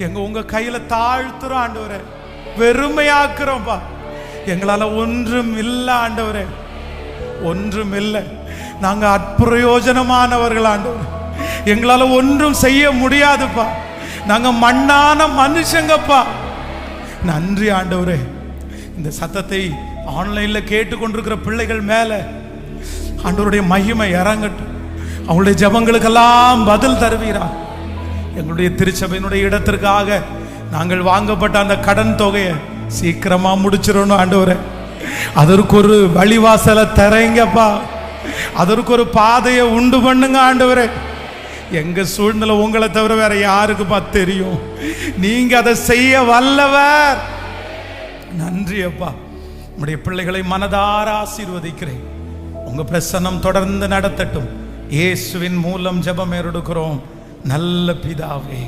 எங்க உங்க கையில தாழ்த்துறோம் ஆண்டவரே. வெறுமையாக்குறோம்ப்பா எங்களால ஒன்றும் இல்லை ஆண்டவரே. ஒன்றும் இல்லை. நாங்க அப்பிரயோஜனமானவர்கள் ஆண்டவர். எங்களால ஒன்றும் செய்ய முடியாதுப்பா. நாங்க மண்ணான மனுஷங்கப்பா. நன்றி ஆண்டவரே. இந்த சத்தத்தை ஆன்லைன்ல கேட்டுக்கொண்டிருக்கிற பிள்ளைகள் மேல ஆண்டவருடைய மகிமை இறங்கட்டும். அவங்களுடைய ஜெபங்களுக்கெல்லாம் பதில் தருவீரா? எங்களுடைய திருச்சபையினுடைய இடத்திற்காக நாங்கள் வாங்கப்பட்ட அந்த கடன் தொகையை சீக்கிரமா முடிச்சிடணும் ஆண்டவரே. அதற்கு ஒரு வழிவாசலை தரேங்கப்பா. அதற்கு ஒரு பாதையை உண்டு பண்ணுங்க ஆண்டவரே. எங்க சூழ்நிலை உங்களை தவிர வேற யாருக்குப்பா தெரியும். நீங்க அதை செய்ய வல்லவர். நன்றி அப்பா உம்முடைய பிள்ளைகளை மனதார ஆசீர்வதிக்கிறேன். உங்க பிரசன்னம் தொடர்ந்து நடத்தட்டும். இயேசுவின் மூலம் ஜெபம் எடுக்கிறோம் நல்ல பிதாவே